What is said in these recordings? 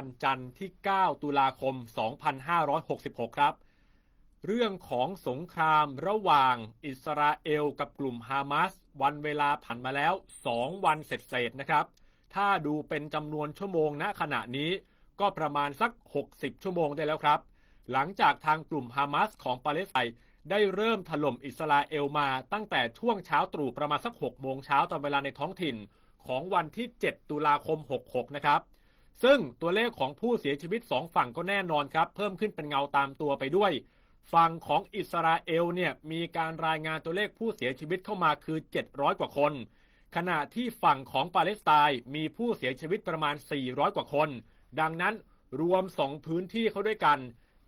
วันจันทร์ที่ 9 ตุลาคม 2566 ครับ เรื่องของสงครามระหว่างอิสราเอลกับกลุ่มฮามาส วันเวลาผ่านมาแล้ว 2 วันเสร็จๆนะครับ ถ้าดูเป็นจำนวนชั่วโมงณขณะนี้ก็ประมาณสัก 60 ชั่วโมงได้แล้วครับ หลังจากทางกลุ่มฮามาสของปาเลสไตน์ได้เริ่มถล่มอิสราเอลมาตั้งแต่ช่วงเช้าตรู่ประมาณสัก 6 โมงเช้าตามเวลาในท้องถิ่นของวันที่ 7 ตุลาคม 66 นะครับ ซึ่งตัวเลขของผู้เสียชีวิต 2 ฝั่งก็แน่นอนครับ เพิ่มขึ้นเป็นเงาตามตัวไปด้วย ฝั่งของอิสราเอลเนี่ยมีการรายงานตัวเลขผู้เสียชีวิตเข้ามาคือ 700 กว่าคน ขณะที่ฝั่งของปาเลสไตน์มีผู้เสียชีวิตประมาณ 400 กว่าคน ดังนั้นรวม 2 พื้นที่เขาด้วยกัน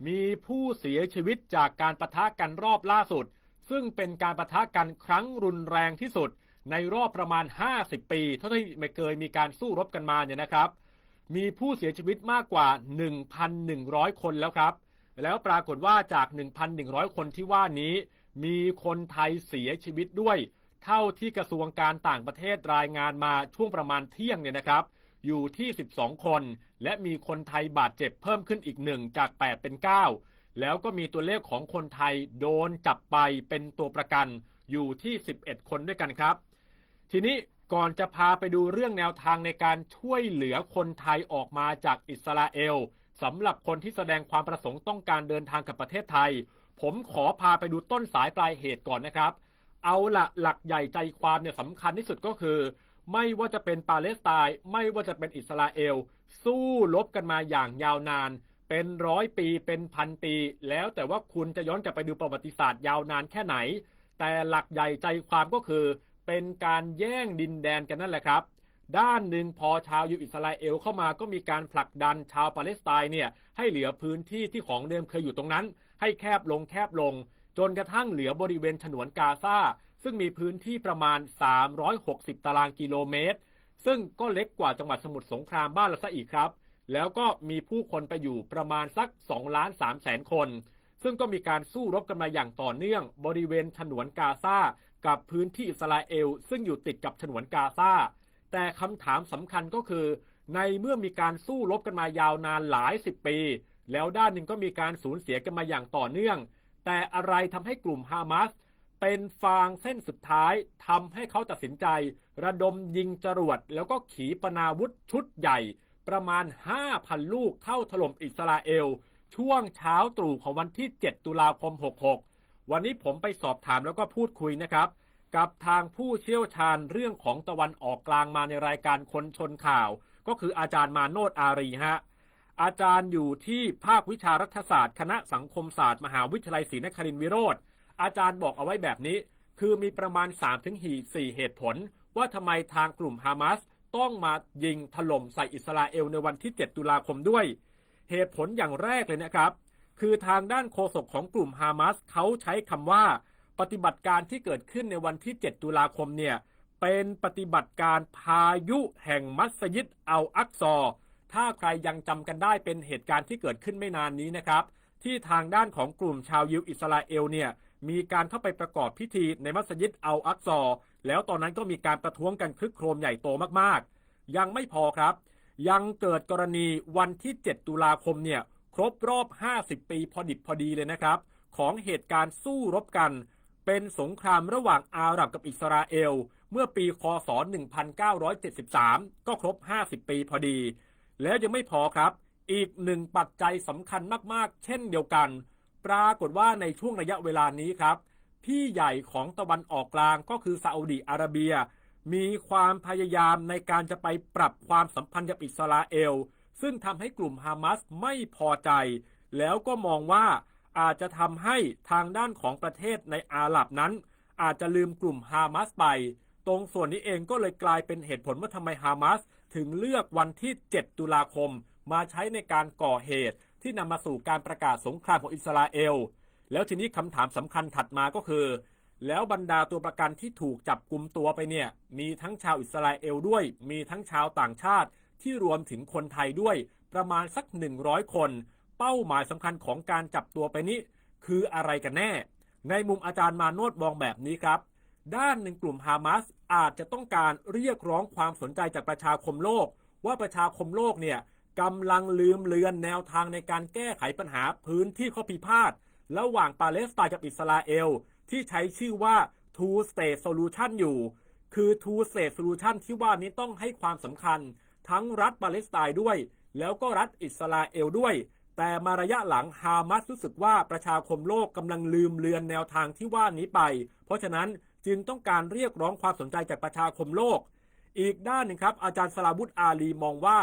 มีผู้เสียชีวิตจากการประทะกันรอบล่าสุด ซึ่งเป็นการประทะกันครั้งรุนแรงที่สุด ในรอบประมาณ 50 ปี เท่าที่ไม่เคยมีการสู้รบกันมาเนี่ยนะครับ มีผู้เสียชีวิตมากกว่า 1,100 คนแล้วครับ แล้วปรากฏว่าจาก 1,100 คนที่ว่านี้ มีคนไทยเสียชีวิตด้วย เท่าที่กระทรวงการต่างประเทศรายงานมาช่วงประมาณเที่ยงเนี่ยนะครับ อยู่ที่ 12 คน และมีคนไทยบาดเจ็บเพิ่มขึ้นอีกหนึ่งจาก 8 เป็น 9 แล้วก็มีตัวเลขของคนไทยโดนจับไปเป็นตัวประกันอยู่ที่ 11 คนด้วยกันครับ ทีนี้ ก่อนจะพาไปดูเรื่องแนวทางในการช่วยเหลือคนไทยออกมาจากอิสราเอลสำหรับคนที่แสดงความประสงค์ต้องการเดินทางกับประเทศไทย ผมขอพาไปดูต้นสายปลายเหตุก่อนนะครับ เอาละหลักใหญ่ใจความเนี่ยสำคัญที่สุดก็คือ ไม่ว่าจะเป็นปาเลสไตน์ไม่ว่าจะเป็นอิสราเอล สู้รบกันมาอย่างยาวนาน เป็นร้อยปีเป็นพันปี แล้วแต่ว่าคุณจะย้อนกลับไปดูประวัติศาสตร์ยาวนานแค่ไหน แต่หลักใหญ่ใจความก็คือ เป็นการแย่งดินแดนกันนั่นแหละครับ ด้านหนึ่งพอชาวยูอิสราเอลเข้ามาก็มีการผลักดันชาวปาเลสไตน์เนี่ยให้เหลือพื้นที่ที่ของเดิมเคยอยู่ตรงนั้น ให้แคบลงแคบลง จนกระทั่งเหลือบริเวณฉนวนกาซาซึ่งมีพื้นที่ประมาณ 360 ตารางกิโลเมตร ซึ่งก็เล็กกว่าจังหวัดสมุทรสงครามบ้านเราซะอีกครับ แล้วก็มีผู้คนไปอยู่ประมาณสัก2ล้าน3แสนคน ซึ่งก็มีการสู้รบกันมาอย่างต่อเนื่อง บริเวณฉนวนกาซา กับพื้นที่อิสราเอล ซึ่งอยู่ติดกับฉนวนกาซาแต่คำถามสำคัญก็คือ ในเมื่อมีการสู้รบกันมายาวนานหลายสิบปี แล้วด้านหนึ่งก็มีการสูญเสียกันมาอย่างต่อเนื่อง แต่อะไรทำให้กลุ่มฮามาสเป็นฟางเส้นสุดท้ายทำให้เขาตัดสินใจ ระดมยิงจรวด แล้วก็ขีปนาวุธชุดใหญ่ ประมาณ 5,000 ลูกเข้าถล่มอิสราเอล ช่วงเช้าตรู่ของวันที่ 7 ตุลาคม 66 วันนี้ผมไปสอบถามแล้วก็พูดคุยนะครับ กับทางผู้เชี่ยวชาญเรื่องของตะวันออกกลางมาในรายการคนชนข่าว ก็คืออาจารย์มาโนดอารีฮะอาจารย์อยู่ที่ภาควิชารัฐศาสตร์ คณะสังคมศาสตร์ มหาวิทยาลัยศรีนครินทรวิโรธอาจารย์บอกเอาไว้แบบนี้ คือมีประมาณ 3-4 เหตุผล ว่าทำไมทางกลุ่มฮามาสต้องมายิงถล่มใส่อิสราเอลในวันที่ 7 ตุลาคมด้วย เหตุผลอย่างแรกเลยนะครับ คือทางด้านโฆษกของกลุ่มฮามาสเขาใช้คำว่า ปฏิบัติการที่เกิดขึ้นในวันที่ 7 ตุลาคมเนี่ย เป็นปฏิบัติการพายุแห่งมัสยิดอัลอักซอ ถ้าใครยังจำกันได้เป็นเหตุการณ์ที่เกิดขึ้นไม่นานนี้นะครับ ที่ทางด้านของกลุ่มชาวยิวอิสราเอลเนี่ยมีการเข้าไปประกอบพิธีในมัสยิดอัลอักซอ แล้วตอนนั้นก็มีการประท้วงกันคึกโครมใหญ่โตมากๆ ยังไม่พอครับ ยังเกิดกรณีวันที่ 7 ตุลาคมเนี่ย ครบรอบ 50 ปีพอดิบพอดีเลยนะครับ ของเหตุการณ์สู้รบกัน เป็นสงครามระหว่างอาหรับกับอิสราเอล เมื่อปีคศ 1973 ก็ครบ 50 ปีพอดี แล้วยังไม่พอครับ อีกหนึ่งปัจจัยสำคัญมากๆ เช่นเดียวกัน ปรากฏว่าในช่วงระยะเวลานี้ครับ พี่ใหญ่ของตะวันออกกลางก็คือซาอุดีอาระเบีย มีความพยายามในการจะไปปรับความสัมพันธ์กับอิสราเอล ซึ่งทำให้กลุ่มฮามาสไม่พอใจ แล้วก็มองว่าอาจจะทำให้ทางด้านของประเทศในอาหรับนั้น อาจจะลืมกลุ่มฮามาสไป ตรงส่วนนี้เองก็เลยกลายเป็นเหตุผลว่าทำไมฮามาสถึงเลือกวันที่ 7 ตุลาคม มาใช้ในการก่อเหตุที่นำมาสู่การประกาศสงครามของอิสราเอล แล้วทีนี้คำถามสำคัญถัดมาก็คือ แล้วบรรดาตัวประกันที่ถูกจับกลุ่มตัวไปเนี่ย มีทั้งชาวอิสราเอลด้วย มีทั้งชาวต่างชาติ ที่รวมถึงคนไทยด้วยประมาณสัก 100 คน เป้าหมายสำคัญของการจับตัวไปนี้ คืออะไรกันแน่ ในมุมอาจารย์มาโนดมองแบบนี้ครับ ด้านหนึ่งกลุ่มฮามาสอาจจะต้องการเรียกร้องความสนใจจากประชาคมโลก ว่าประชาคมโลกเนี่ยกำลังลืมเลือนแนวทางในการแก้ไขปัญหาพื้นที่ข้อพิพาทระหว่างปาเลสไตน์กับอิสราเอล ที่ใช้ชื่อว่า two state solution อยู่ คือ two state solution ที่ว่านี้ต้องให้ความสำคัญ ทั้งรัฐปาเลสไตน์ด้วย แล้วก็รัฐอิสราเอลด้วย แต่มาระยะหลังฮามาสรู้สึกว่าประชาคมโลกกำลังลืมเลือนแนวทางที่ว่านี้ไป เพราะฉะนั้นจึงต้องการเรียกร้องความสนใจจากประชาคมโลก อีกด้านหนึ่งครับอาจารย์สลาวุธอาลีมองว่า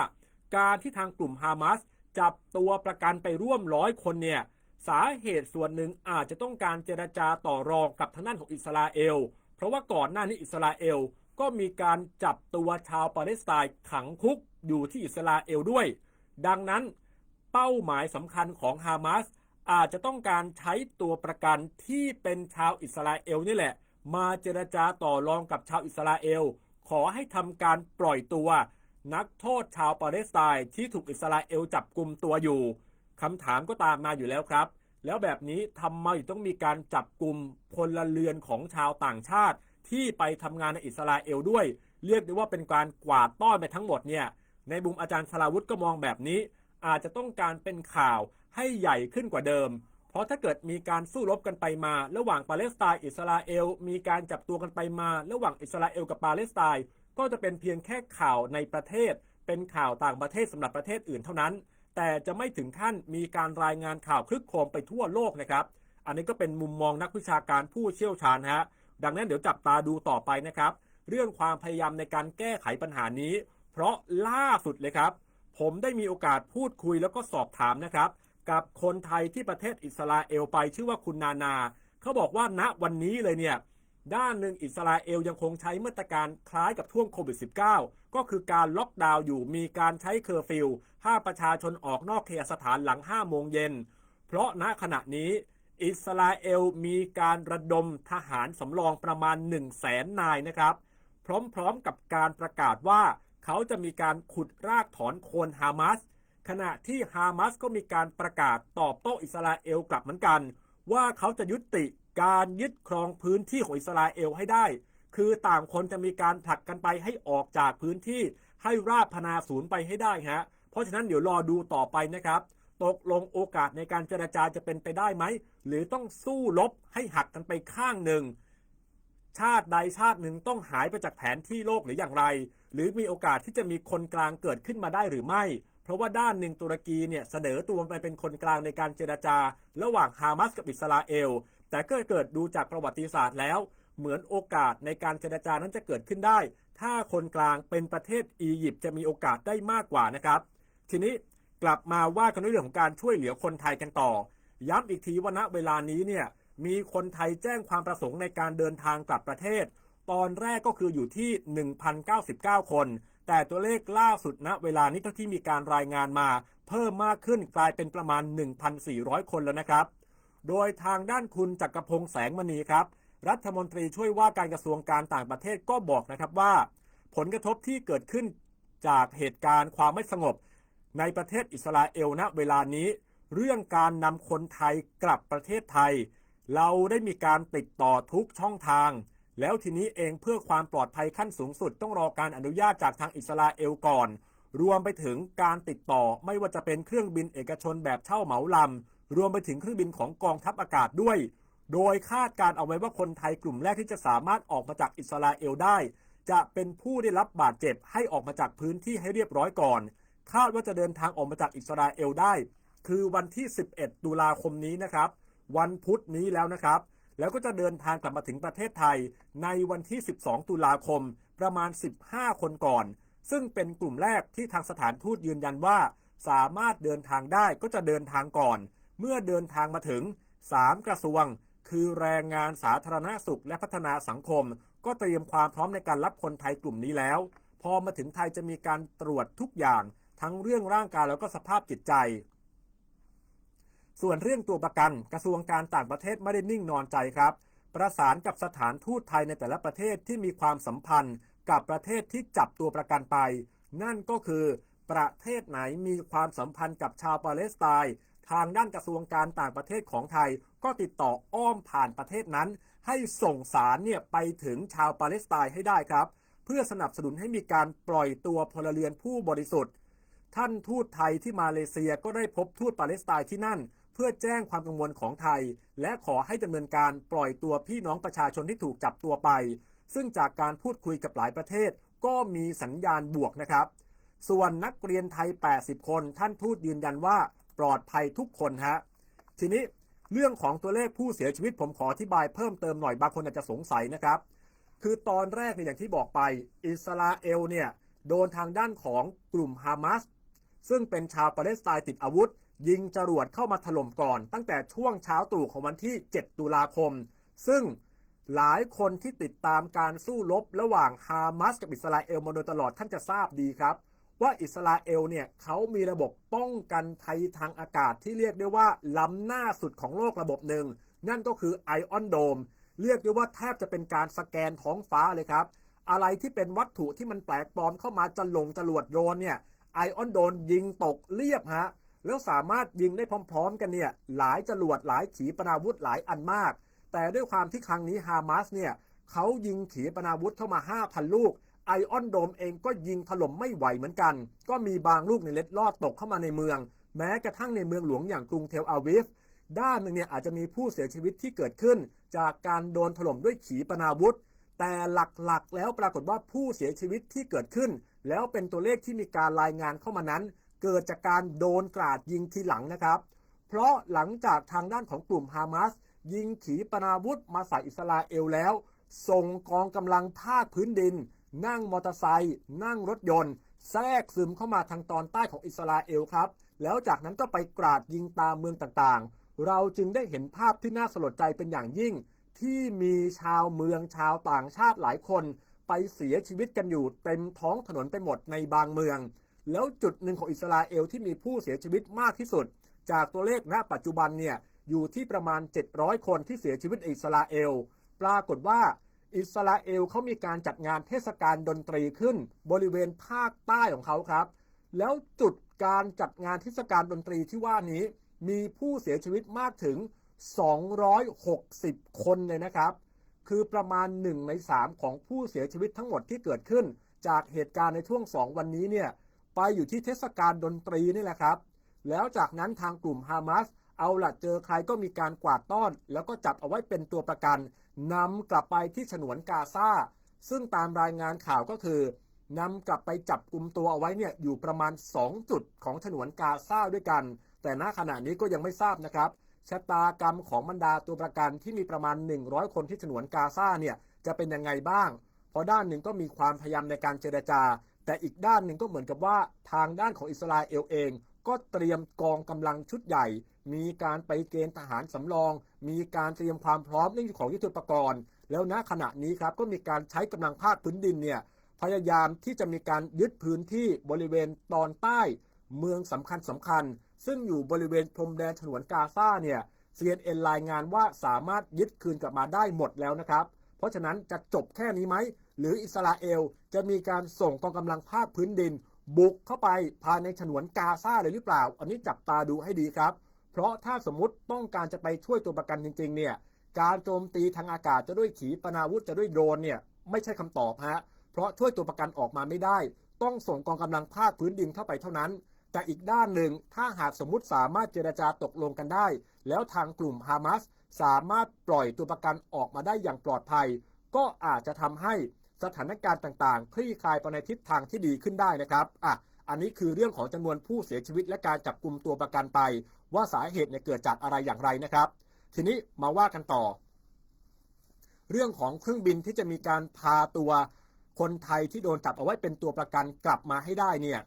การที่ทางกลุ่มฮามาสจับตัวประกันไปร่วมร้อยคนเนี่ยสาเหตุส่วนหนึ่งอาจจะต้องการเจรจาต่อรองกับทางด้านของอิสราเอล เพราะว่าก่อนหน้านี้อิสราเอล ก็มีการจับตัวชาวปาเลสไตน์ขังคุกอยู่ที่อิสราเอลด้วย ดังนั้นเป้าหมายสำคัญของฮามาสอาจจะต้องการใช้ตัวประกันที่เป็นชาวอิสราเอลนี่แหละ มาเจรจาต่อรองกับชาวอิสราเอล ขอให้ทำการปล่อยตัว นักโทษชาวปาเลสไตน์ที่ถูกอิสราเอลจับกลุ่มตัวอยู่คำถามก็ตามมาอยู่แล้วครับ แล้วแบบนี้ทำไมต้องมีการจับกลุ่มพลเรือนของชาวต่างชาติ ที่ไปทำงานในอิสราเอลด้วย เรียกได้ว่าเป็นการกวาดต้อนไปทั้งหมดเนี่ยในมุมอาจารย์สลาวุธก็มองแบบนี้ อาจจะต้องการเป็นข่าวให้ใหญ่ขึ้นกว่าเดิม เพราะถ้าเกิดมีการสู้รบกันไปมา ระหว่างปาเลสไตน์อิสราเอล มีการจับตัวกันไปมา ระหว่างอิสราเอลกับปาเลสไตน์ก็จะเป็นเพียงแค่ข่าวในประเทศ เป็นข่าวต่างประเทศสำหรับประเทศอื่นเท่านั้น แต่จะไม่ถึงขั้นมีการรายงานข่าวคลึกโครมไปทั่วโลกนะครับ อันนี้ก็เป็นมุมมองนักวิชาการผู้เชี่ยวชาญฮะ ดังนั้นเดี๋ยวจับตาดูต่อไปนะครับ เรื่องความพยายามในการแก้ไขปัญหานี้ เพราะล่าสุดเลยครับ ผมได้มีโอกาสพูดคุยแล้วก็สอบถามนะครับ กับคนไทยที่ประเทศอิสราเอลไปชื่อว่าคุณนานา เขาบอกว่าณวันนี้เลยเนี่ยด้านหนึ่งอิสราเอลยังคงใช้มาตรการคล้ายกับช่วงโควิด -19 ก็คือการล็อกดาวน์อยู่มีการใช้เคอร์ฟิวห้าประชาชนออกนอกเคหสถานหลัง 5 โมงเย็น เพราะณขณะนี้ อิสราเอลมีการระดมทหารสำรองประมาณ 1 0 0 0 0แสนนายนะครับ พร้อมๆกับการประกาศว่าเขาจะมีการขุดรากถอนโคนฮามาสขณะที่ฮามาสก็มีการประกาศตอบโต้อิสราเอลกลับเหมือนกัน ว่าเขาจะยุติการยึดครองพื้นที่ของอิสราเอลให้ได้ คือต่างคนจะมีการผลักกันไปให้ออกจากพื้นที่ให้ราบพนาศูนย์ไปให้ได้ฮะเพราะฉะนั้นเดี๋ยวรอดูต่อไปนะครับ ตกลงโอกาสในการเจรจาจะเป็นไปได้ไหม หรือต้องสู้รบให้หักกันไปข้างหนึ่ง ชาติใดชาติหนึ่งต้องหายไปจากแผนที่โลกหรืออย่างไร หรือมีโอกาสที่จะมีคนกลางเกิดขึ้นมาได้หรือไม่ เพราะว่าด้านหนึ่งตุรกีเนี่ยเสนอตัวไปเป็นคนกลางในการเจรจา ระหว่างฮามาสกับอิสราเอล แต่ก็เกิดดูจากประวัติศาสตร์แล้ว เหมือนโอกาสในการเจรจานั้นจะเกิดขึ้นได้ ถ้าคนกลางเป็นประเทศอียิปต์จะมีโอกาสได้มากกว่านะครับ ทีนี้ กลับมาว่ากันเรื่องของการช่วยเหลือคนไทยกันต่อ ย้ำอีกทีว่าณเวลานี้เนี่ยมีคนไทยแจ้งความประสงค์ในการเดินทางกลับประเทศ ตอนแรกก็คืออยู่ที่ 1,099 คน แต่ตัวเลขล่าสุดณเวลานี้เท่าที่มีการรายงานมา เพิ่มมากขึ้นกลายเป็นประมาณ 1,400 คนแล้วนะครับ โดยทางด้านคุณจักรพงษ์แสงมณีครับ รัฐมนตรีช่วยว่าการกระทรวงการต่างประเทศก็บอกนะครับว่า ผลกระทบที่เกิดขึ้นจากเหตุการณ์ความไม่สงบ ในประเทศอิสราเอลณเวลานี้ เรื่องการนำคนไทยกลับประเทศไทย เราได้มีการติดต่อทุกช่องทาง แล้วทีนี้เองเพื่อความปลอดภัยขั้นสูงสุด ต้องรอการอนุญาตจากทางอิสราเอลก่อน รวมไปถึงการติดต่อไม่ว่าจะเป็นเครื่องบินเอกชนแบบเช่าเหมาลำรวมไปถึงเครื่องบินของกองทัพอากาศด้วย โดยคาดการเอาไว้ว่าคนไทยกลุ่มแรกที่จะสามารถออกมาจากอิสราเอลได้ จะเป็นผู้ได้รับบาดเจ็บให้ออกมาจากพื้นที่ให้เรียบร้อยก่อน คาดว่าจะเดินทางออกมาจากอิสราเอลได้ คือวันที่ 11 ตุลาคมนี้นะครับ วันพุธนี้แล้วนะครับ แล้วก็จะเดินทางกลับมาถึงประเทศไทย ในวันที่ 12 ตุลาคม ประมาณ 15 คนก่อน ซึ่งเป็นกลุ่มแรกที่ทางสถานทูตยืนยันว่า สามารถเดินทางได้ก็จะเดินทางก่อน เมื่อเดินทางมาถึง 3 กระทรวง คือแรงงานสาธารณสุขและพัฒนาสังคม ก็เตรียมความพร้อมในการรับคนไทยกลุ่มนี้แล้ว พอมาถึงไทยจะมีการตรวจทุกอย่าง ทั้งเรื่องร่างกายแล้วก็สภาพจิตใจ ส่วนเรื่องตัวประกันกระทรวงการต่างประเทศไม่ได้นิ่งนอนใจครับ ประสานกับสถานทูตไทยในแต่ละประเทศที่มีความสัมพันธ์กับประเทศที่จับตัวประกันไป นั่นก็คือประเทศไหนมีความสัมพันธ์กับชาวปาเลสไตน์ทางด้านกระทรวงการต่างประเทศของไทย ก็ติดต่ออ้อมผ่านประเทศนั้น ให้ส่งสารเนี่ยไปถึงชาวปาเลสไตน์ให้ได้ครับ เพื่อสนับสนุนให้มีการปล่อยตัวพลเรือนผู้บริสุทธิ์ ท่านทูตไทยที่มาเลเซียก็ได้พบทูตปาเลสไตน์ที่นั่น เพื่อแจ้งความกังวลของไทย และขอให้ดำเนินการปล่อยตัวพี่น้องประชาชนที่ถูกจับตัวไป ซึ่งจากการพูดคุยกับหลายประเทศ ก็มีสัญญาณบวกนะครับ ส่วนนักเรียนไทย 80 คน ท่านทูตยืนยันว่าปลอดภัยทุกคนฮะทีนี้เรื่องของตัวเลขผู้เสียชีวิตผมขออธิบายเพิ่มเติมหน่อยบางคนอาจจะสงสัยนะครับ คือตอนแรกเนี่ยอย่างที่บอกไป อิสราเอลเนี่ยโดนทางด้านของกลุ่มฮามาส ซึ่งเป็นชาวปาเลสไตน์ติดอาวุธ ยิงจรวดเข้ามาถล่มก่อน ตั้งแต่ช่วงเช้าตรู่ของวันที่ 7 ตุลาคม ซึ่งหลายคนที่ติดตามการสู้รบระหว่างฮามาสกับอิสราเอลมาโดยตลอดท่านจะทราบดีครับ ว่าอิสราเอลเนี่ยเขามีระบบป้องกันภัยทางอากาศที่เรียกได้ว่าล้ำหน้าสุดของโลกระบบหนึ่ง นั่นก็คือไอออนโดมเรียกได้ว่าแทบจะเป็นการสแกนท้องฟ้าเลยครับ อะไรที่เป็นวัตถุที่มันแปลกปลอมเข้ามาจะลงจรวดโดรนเนี่ย ไอออนโดนยิงตกเรียบฮะแล้วสามารถยิงได้พร้อม ๆ กันเนี่ยหลายจรวดหลายขีปนาวุธหลายอันมาก แต่ด้วยความที่ครั้งนี้ฮามาสเนี่ยเขายิงขีปนาวุธเข้ามา 5,000 ลูกไอออนโดมเองก็ยิงถล่มไม่ไหวเหมือนกัน ก็มีบางลูกในเล็ดลอดตกเข้ามาในเมือง แม้กระทั่งในเมืองหลวงอย่างกรุงเทลอาวิฟด้านหนึ่งเนี่ยอาจจะมีผู้เสียชีวิตที่เกิดขึ้น จากการโดนถล่มด้วยขีปนาวุธ แต่หลักๆ แล้วปรากฏว่าผู้เสียชีวิตที่เกิดขึ้น แล้วเป็นตัวเลขที่มีการรายงานเข้ามานั้น เกิดจากการโดนกราดยิงทีหลังนะครับ เพราะหลังจากทางด้านของกลุ่มฮามาสยิงขีปนาวุธมาใส่อิสราเอลแล้ว ส่งกองกำลังภาคพื้นดิน นั่งมอเตอร์ไซค์นั่งรถยนต์ แทรกซึมเข้ามาทางตอนใต้ของอิสราเอลครับ แล้วจากนั้นก็ไปกราดยิงตามเมืองต่างๆ เราจึงได้เห็นภาพที่น่าสลดใจเป็นอย่างยิ่ง ที่มีชาวเมืองชาวต่างชาติหลายคน เสียชีวิตกันอยู่เต็มท้องถนนไปหมดในบางเมือง แล้วจุดหนึ่งของอิสราเอลที่มีผู้เสียชีวิตมากที่สุด จากตัวเลขณปัจจุบันเนี่ยอยู่ที่ประมาณ 700 คนที่เสียชีวิตอิสราเอล ปรากฏว่าอิสราเอลเขามีการจัดงานเทศกาลดนตรีขึ้น บริเวณภาคใต้ของเขาครับ แล้วจุดการจัดงานเทศกาลดนตรีที่ว่านี้ มีผู้เสียชีวิตมากถึง 260 คนเลยนะครับ คือประมาณ1ใน3 ของผู้เสียชีวิตทั้งหมดที่เกิดขึ้น จากเหตุการณ์ในช่วง 2 วันนี้เนี่ยไปอยู่ที่เทศกาลดนตรีนี่แหละครับ แล้วจากนั้นทางกลุ่มฮามาสเอาละเจอใครก็มีการกวาดต้อน แล้วก็จับเอาไว้เป็นตัวประกันนำกลับไปที่ฉนวนกาซาซึ่งตามรายงานข่าวก็คือนำกลับไปจับกลุ่มตัวเอาไว้เนี่ยอยู่ประมาณ 2 จุดของฉนวนกาซาด้วยกัน แต่ณขณะนี้ก็ยังไม่ทราบนะครับ ชะตากรรมของบรรดาตัวประกันที่มีประมาณ 100 คนที่ฉนวนกาซาเนี่ยจะเป็นยังไงบ้าง เพราะด้านหนึ่งก็มีความพยายามในการเจรจา แต่อีกด้านหนึ่งก็เหมือนกับว่าทางด้านของอิสราเอลเอง ก็เตรียมกองกำลังชุดใหญ่ มีการไปเกณฑ์ทหารสำรอง มีการเตรียมความพร้อมเรื่องของยุทธปกรณ์ แล้วณขณะนี้ครับก็มีการใช้กำลังภาคพื้นดินเนี่ยพยายามที่จะมีการยึดพื้นที่บริเวณตอนใต้เมืองสำคัญสำคัญ ซึ่งอยู่บริเวณพรมแดนฉนวนกาซาเนี่ย CNN รายงานว่าสามารถยึดคืนกลับมาได้หมดแล้วนะครับ เพราะฉะนั้นจะจบแค่นี้ไหม หรืออิสราเอลจะมีการส่งกองกำลังภาคพื้นดิน บุกเข้าไปภายในฉนวนกาซาเลยหรือเปล่า อันนี้จับตาดูให้ดีครับ เพราะถ้าสมมติต้องการจะไปช่วยตัวประกันจริง ๆ เนี่ย การโจมตีทางอากาศจะด้วยขีปนาวุธจะด้วยโดรนเนี่ยไม่ใช่คำตอบฮะ เพราะช่วยตัวประกันออกมาไม่ได้ ต้องส่งกองกำลังภาคพื้นดินเข้าไปเท่านั้น แต่อีกด้านหนึ่งถ้าหากสมมุติสามารถเจรจาตกลงกันได้ แล้วทางกลุ่มฮามาสสามารถปล่อยตัวประกันออกมาได้อย่างปลอดภัย ก็อาจจะทำให้สถานการณ์ต่างๆ คลี่คลายไปในทิศทางที่ดีขึ้นได้นะครับอะอันนี้คือเรื่องของจำนวนผู้เสียชีวิตและการจับกลุ่มตัวประกันไป ว่าสาเหตุเนี่ยเกิดจากอะไรอย่างไรนะครับ ทีนี้มาว่ากันต่อ เรื่องของเครื่องบินที่จะมีการพาตัวคนไทยที่โดนจับเอาไว้เป็นตัวประกันกลับมาให้ได้เนี่ย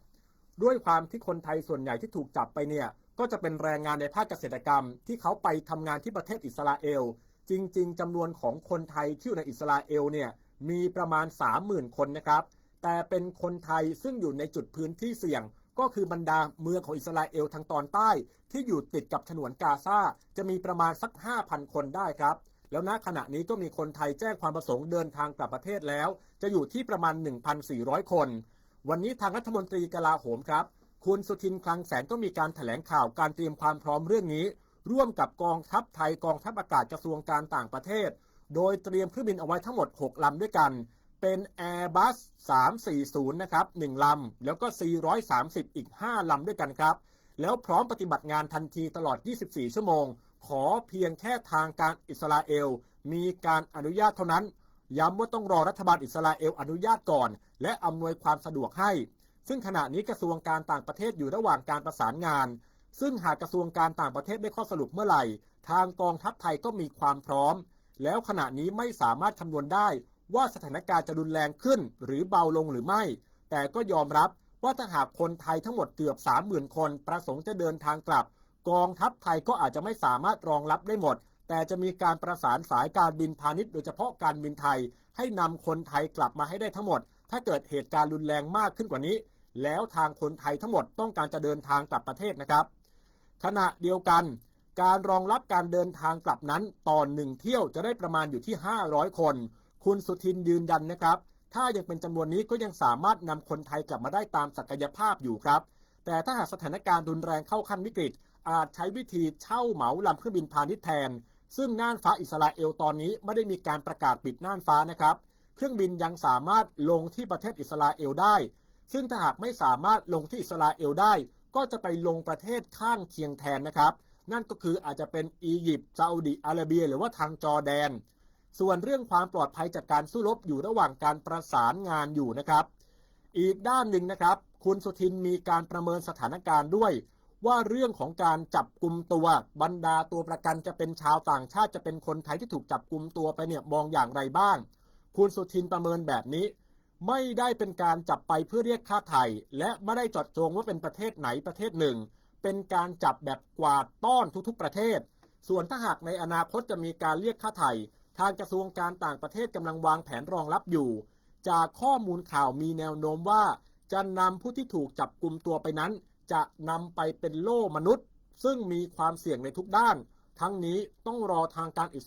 ด้วยความที่คนไทยส่วนใหญ่ที่ถูกจับไปเนี่ยก็จะเป็นแรงงานในภาคเกษตรกรรม ที่เขาไปทำงานที่ประเทศอิสราเอล จริง ๆจำนวนของคนไทยที่อยู่ในอิสราเอลเนี่ยมีประมาณ 30,000 คนนะครับ แต่เป็นคนไทยซึ่งอยู่ในจุดพื้นที่เสี่ยง ก็คือบรรดาเมืองของอิสราเอลทางตอนใต้ ที่อยู่ติดกับฉนวนกาซาจะมีประมาณสัก 5,000 คนได้ครับ แล้วณขณะนี้ก็มีคนไทยแจ้งความประสงค์เดินทางกลับประเทศแล้ว จะอยู่ที่ประมาณ 1,400 คน วันนี้ทางรัฐมนตรีกลาโหมครับ คุณสุทินคลังแสงก็มีการถแถลงข่าวการเตรียมความพร้อมเรื่องนี้ ร่วมกับกองทัพไทยกองทัพอากาศกระทรวงการต่างประเทศ โดยเตรียมเครื่องบินเอาไว้ทั้งหมด 6 ลำด้วยกัน เป็น Airbus 340 นะครับ 1 ลำ แล้วก็430 อีก 5 ลำด้วยกันครับ แล้วพร้อมปฏิบัติงานทันทีตลอด 24 ชั่วโมง ขอเพียงแค่ทางการอิสราเอล มีการอนุญาตเท่านั้น ย้ำว่าต้องรอรัฐบาลอิสราเอลอนุญาตก่อน และอำนวยความสะดวกให้ ซึ่งขณะนี้กระทรวงการต่างประเทศอยู่ระหว่างการประสานงาน ซึ่งหากกระทรวงการต่างประเทศได้ข้อสรุปเมื่อไหร่ ทางกองทัพไทยก็มีความพร้อม แล้วขณะนี้ไม่สามารถคำนวณได้ว่าสถานการณ์จะรุนแรงขึ้นหรือเบาลงหรือไม่ แต่ก็ยอมรับว่าถ้าหากคนไทยทั้งหมดเกือบ 30,000 คน ประสงค์จะเดินทางกลับ กองทัพไทยก็อาจจะไม่สามารถรองรับได้หมด แต่จะมีการประสานสายการบินพาณิชย์โดยเฉพาะการบินไทย ให้นำคนไทยกลับมาให้ได้ทั้งหมด ถ้าเกิดเหตุการณ์รุนแรงมากขึ้นกว่านี้ แล้วทางคนไทยทั้งหมดต้องการจะเดินทางกลับประเทศนะครับ ขณะเดียวกัน การรองรับการเดินทางกลับนั้นต่อหนึ่งเที่ยวจะได้ประมาณอยู่ที่ 500 คน คุณสุทินยืนยันนะครับ ถ้ายังเป็นจำนวนนี้ก็ยังสามารถนำคนไทยกลับมาได้ตามศักยภาพอยู่ครับ แต่ถ้าหากสถานการณ์รุนแรงเข้าขั้นวิกฤต อาจใช้วิธีเช่าเหมาลำเครื่องบินพาณิชย์แทน ซึ่งน่านฟ้าอิสราเอลตอนนี้ไม่ได้มีการประกาศปิดน่านฟ้านะครับ เครื่องบินยังสามารถลงที่ประเทศอิสราเอลได้ ซึ่งถ้าหากไม่สามารถลงที่อิสราเอลได้ ก็จะไปลงประเทศข้างเคียงแทนนะครับ นั่นก็คืออาจจะเป็นอียิปต์ซาอุดิอาระเบีย หรือว่าทางจอร์แดน ส่วนเรื่องความปลอดภัยจากการสู้รบอยู่ระหว่างการประสานงานอยู่นะครับ อีกด้านหนึ่งนะครับ คุณสุทินมีการประเมินสถานการณ์ด้วย ว่าเรื่องของการจับกลุ่มตัวบรรดาตัวประกันจะเป็นชาวต่างชาติจะเป็นคนไทยที่ถูกจับกลุ่มตัวไปเนี่ยมองอย่างไรบ้าง คุณสุทินประเมินแบบนี้ ไม่ได้เป็นการจับไปเพื่อเรียกค่าไถ่และไม่ได้จอดจงว่าเป็นประเทศไหนประเทศหนึ่ง เป็นการจับแบบกวาดต้อนทุกๆประเทศ ส่วนถ้าหากในอนาคตจะมีการเรียกค่าไถ่ทางกระทรวงการต่างประเทศกำลังวางแผนรองรับอยู่ จากข้อมูลข่าวมีแนวโน้มว่าจะนำผู้ที่ถูกจับกลุ่มตัวไปนั้น จะนำไปเป็นโล่มนุษย์ ซึ่งมีความเสี่ยงในทุกด้าน ทั้งนี้ต้องรอทางการอิส